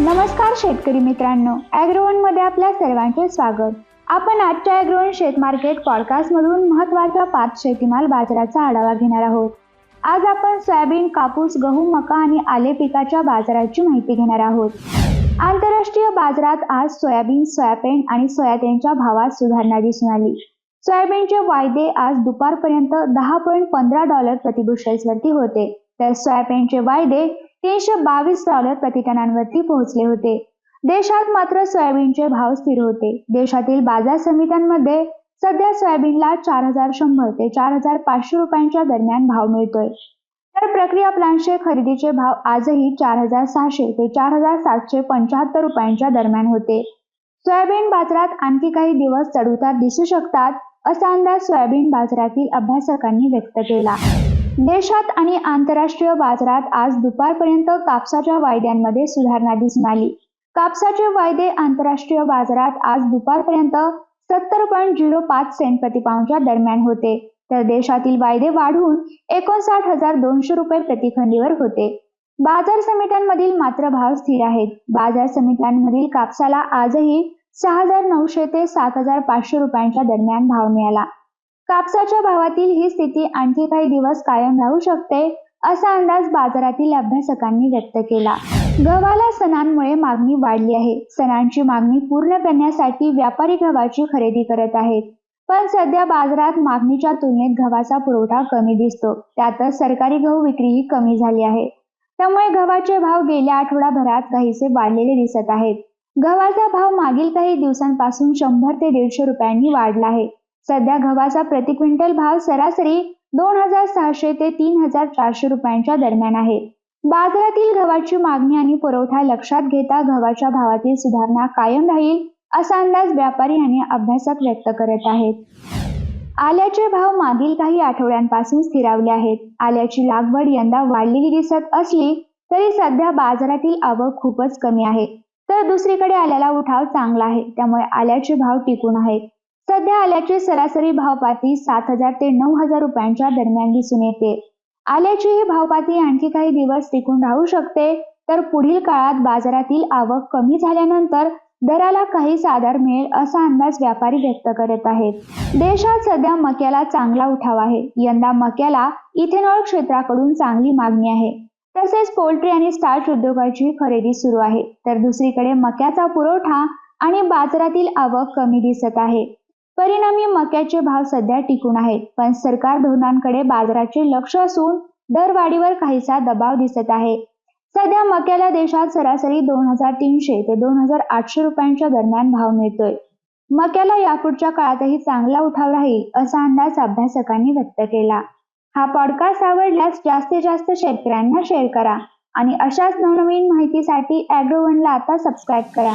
नमस्कार शेतकरी मित्रांनो ॲग्रोवनमध्ये आपल्या सर्वांचे स्वागत. आपण आजच्या ॲग्रोवन शेत मार्केट पॉडकास्ट मधून पाच शेतीमाल बाजाराचा आढावा घेणार आहोत. आज आपण सोयाबीन कापूस गहू मका आणि आले पिकाच्या बाजाराची माहिती घेणार आहोत. आंतरराष्ट्रीय बाजारात आज सोयाबीन सोयाबीन आणि सोयाबीनच्या भावात सुधारणा दिसून आली. सोयाबीनचे वायदे आज दुपारपर्यंत दहा पॉईंट पंधरा डॉलर प्रतिबुशेल्सवरती होते. तर सोयाबीनचे वायदे तीनशे बावीस डॉलर प्रतिटनांवरती पोहोचले होते. देशात मात्र सोयाबीनचे भाव स्थिर होते. देशातील बाजार समित्यांमध्ये सध्या सोयाबीनला चार हजार शंभर ते चार हजार पाचशे रुपयांच्या दरम्यान भाव मिळतोय. तर प्रक्रिया प्लांटचे खरेदीचे भाव आजही चार हजार सहाशे ते चार हजार सातशे पंच्याहत्तर रुपयांच्या दरम्यान होते. सोयाबीन बाजारात आणखी काही दिवस चढउतार दिसू शकतात असा अंदाज सोयाबीन बाजारातील अभ्यासकांनी व्यक्त केला. देशात आणि आंतरराष्ट्रीय बाजारात आज दुपारपर्यंत कापसाच्या वायद्यांमध्ये सुधारणा दिसून आली. कापसाचे वायदे आंतरराष्ट्रीय बाजारात आज दुपारपर्यंत सत्तर पॉईंट झिरो पाच सेंट प्रतिपाऊंडच्या दरम्यान होते. तर देशातील वायदे वाढून एकोणसाठ हजार दोनशे रुपये प्रतिखंडीवर होते. बाजार समित्यांमधील मात्र भाव स्थिर आहेत. बाजार समित्यांमधील कापसाला आजही सहा हजार नऊशे ते सात हजार पाचशे रुपयांच्या दरम्यान भाव मिळाला. कापसाच्या भावातील ही स्थिती आणखी काही दिवस कायम राहू शकते असा अंदाज बाजारातील अभ्यासकांनी व्यक्त केला. गव्हाला सणांमुळे मागणी वाढली आहे. सणांची मागणी पूर्ण करण्यासाठी व्यापारी गव्हाची खरेदी करत आहेत. पण सध्या बाजारात मागणीच्या तुलनेत गव्हाचा पुरवठा कमी दिसतो. त्यातच सरकारी गहू विक्रीही कमी झाली आहे. त्यामुळे गव्हाचे भाव गेल्या आठवडाभरात काहीसे वाढलेले दिसत आहेत. गव्हाचा भाव मागील काही दिवसांपासून शंभर ते दीडशे रुपयांनी वाढला आहे. सध्या गव्हाचा प्रति क्विंटल भाव सरासरी दोन हजार सहाशे ते तीन हजार चारशे रुपयांच्या दरम्यान आहे. बाजारातील गव्हाची मागणी आणि पुरवठा लक्षात घेता गव्हाच्या भावातील सुधारणा कायम राहील असा अंदाज व्यापारी आणि अभ्यासक व्यक्त करत आहेत. आल्याचे भाव मागील काही आठवड्यांपासून स्थिरावले आहेत. आल्याची लागवड यंदा वाढलेली दिसत असली तरी सध्या बाजारातील आवक खूपच कमी आहे. तर दुसरीकडे आल्याला उठाव चांगला आहे. त्यामुळे आल्याचे भाव टिकून आहेत. सध्या आल्याचे सरासरी भावपाती सात हजार ते नऊ हजार रुपयांच्या दरम्यान दिसून येते. आल्याची ही भावपाती आणखी काही दिवस टिकून राहू शकते तर पुढील काळात बाजारातील आवक कमी झाल्यानंतर दराला काही साधार मिळेल असा अंदाज व्यापारी व्यक्त करत आहेत. देशात सध्या मक्याला चांगला उठाव आहे. यंदा मक्याला इथेनॉल क्षेत्राकडून चांगली मागणी आहे. तसेच पोल्ट्री आणि स्टार्च उद्योगाची खरेदी सुरू आहे. तर दुसरीकडे मक्याचा पुरवठा आणि बाजारातील आवक कमी दिसत आहे. परिणामी मक्याचे भाव सध्या टिकून आहेत. पण सरकार धोरणांकडे बाजाराचे लक्ष असून दरवाढीवर काहीसा दबाव दिसत आहे. सध्या मक्याला देशात सरासरी दोन हजार तीनशे ते दोन हजार आठशे रुपयांच्या दरम्यान भाव मिळतोय. मक्याला यापुढच्या काळातही चांगला उठाव राहील असा अंदाज अभ्यासकांनी व्यक्त केला. हा पॉडकास्ट आवडल्यास जास्तीत जास्त शेतकऱ्यांना शेअर करा आणि अशाच नवनवीन माहितीसाठी ॲग्रोवनला आता सबस्क्राईब करा.